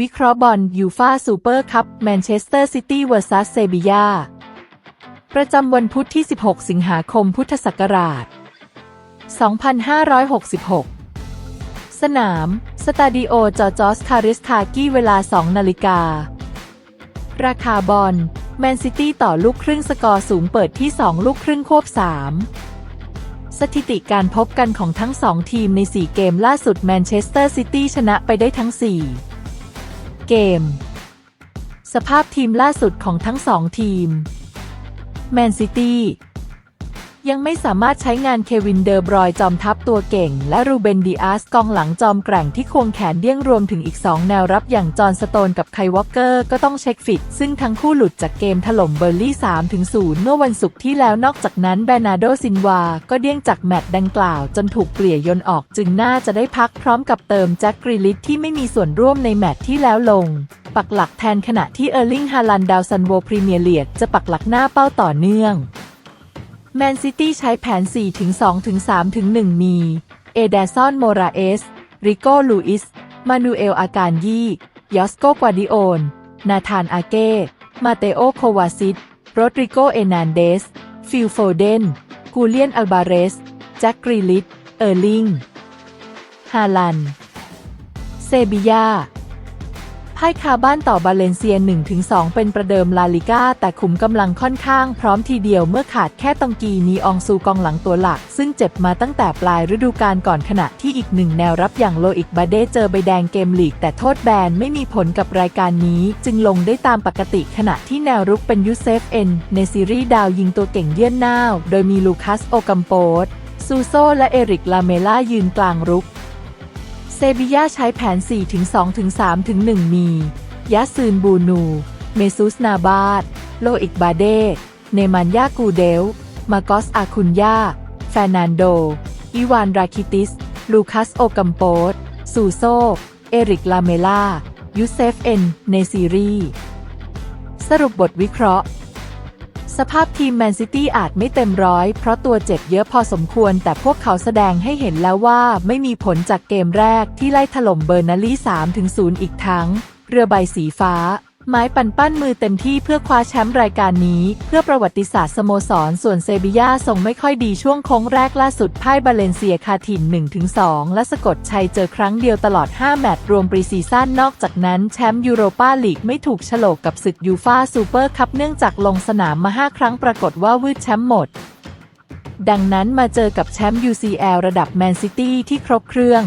วิเคราะห์บอลยูฟาซูเปอร์คัพแมนเชสเตอร์ซิตี้เวอร์ซัสเซบียาประจำวันพุธที่ 16 สิงหาคมพุทธศักราช 2566 สนาม สตาดิโอจอจอสคาริสคากี้เวลา 2 นาฬิกา ราคาบอลแมนซิตี้ต่อลูกครึ่งสกอร์สูงเปิดที่ 2 ลูกครึ่งควบ 3สถิติการพบกันของทั้ง2ทีมใน 4 เกมล่าสุดแมนเชสเตอร์ซิตี้ชนะไปได้ทั้ง 4 เกม สภาพทีมล่าสุดของทั้งสองทีม แมนซิตี้ ยังไม่สามารถใช้งานเควินเดอร์บรอยจอมทัพตัวเก่ง และรูเบนดีอาสกองหลังจอมแกร่งที่ควงแขนเดี้ยงรวมถึงอีก 2 แนวรับอย่างจอห์นสโตนกับไคลวอเกอร์ก็ต้องเช็คฟิต ซึ่งทั้งคู่หลุดจากเกมถล่มเบอร์ลี่ 3-0 เมื่อวันศุกร์ที่แล้วนอกจากนั้นแบรนาโดซินวา ก็เดี้ยงจากแมตช์ดังกล่าว จนถูกเกลี่ยยนออกจึงน่าจะได้พักพร้อมกับเติมแจ็คกริลิตที่ไม่มีส่วนร่วมในแมตช์ที่แล้วลงปักหลักแทนขณะที่เออร์ลิงฮาลันดาวซันโวพรีเมียร์เลีกจะปักหลักหน้าเป้าต่อเนื่อง แมนซิตี้ใช้แผน4-2-3-1มี เอเดซอน โมราเอส ริโก้ ลูอิส มานูเอล อาการยี่ ยอสโกกวาดิโอน นาธาน อาเก้ มาเตโอ โควาซิตโรดริโก เอนานเดส ฟิลโฟเดน กูเลียน อัลบาเรส แจ็คกรีลิต เออร์ลิง ฮาลัน เซบียา พ่ายคาบ้านต่อบาเลนเซีย 1-2 เป็นประเดิมลาลิก้า แต่ขุมกำลังค่อนข้างพร้อมทีเดียวเมื่อขาดแค่ตองกีนีอองซูกองหลังตัวหลัก ซึ่งเจ็บมาตั้งแต่ปลายฤดูกาลก่อนขณะที่อีกหนึ่งแนวรับอย่างโลอิกบาเดเจอใบแดงเกมลีก แต่โทษแบนไม่มีผลกับรายการนี้ จึงลงได้ตามปกติขณะที่แนวรุกเป็นยูเซฟเอ็นในซีรีส์ดาวยิงตัวเก่งเยื่อนหน้าโดยมีลูคัสโอกัมโปสซูโซและเอริกลาเมล่ายืนกลางรุก เซบียาใช้แผน 4-2-3-1 มี ยาซืนบูนู เมซุสนาบาดโลอิกบาเด เนมันยากูเดล มาโกสอาคุนยาแฟนันโดอีวานราคิติส ลูคัสโอกัมโปสซูโซ เอริกลาเมล่า ยูเซฟเอ็นในซีรีส์สรุปบทวิเคราะห์ สภาพทีมแมนซิตี้อาจไม่เต็มร้อยเพราะตัวเจ็บเยอะพอสมควร แต่พวกเขาแสดงให้เห็นแล้วว่าไม่มีผลจากเกมแรกที่ไล่ถล่มเบอร์นาลี่3-0 อีกทั้ง เรือใบสีฟ้า ไม้ปั่นปั้นมือเต็มที่เพื่อคว้าแชมป์รายการนี้ เพื่อประวัติศาสตร์สโมสร ส่วนเซบียาส่งไม่ค่อยดีช่วงโค้งแรกล่าสุดพ่ายบาเลนเซียคาถิ่น1-2 และสะกดชัยเจอครั้งเดียวตลอด 5 แมตช์รวมปรีซีซั่นนอกจากนั้นแชมป์ยูโรปาลีกไม่ถูกฉลกกับศึกยูฟาซูเปอร์คัพเนื่องจากลงสนามมา 5 ครั้งปรากฏว่าวืดแชมป์หมดดังนั้นมาเจอกับแชมป์ UCL ระดับแมนซิตี้ที่ครบเครื่อง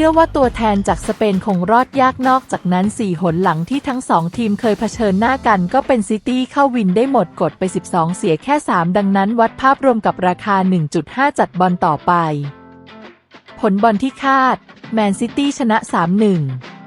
ชื่อว่าตัวแทนจากสเปนคงรอดยากนอกจากนั้น 4 หนหลังที่ทั้ง 2 ทีมเคยเผชิญหน้ากันก็เป็นซิตี้เข้าวินได้หมดกดไป 12 เสียแค่ 3 ดังนั้นวัดภาพรวมกับราคา 1.5 จัดบอลต่อไป ผลบอลที่คาด แมนซิตี้ชนะ 3-1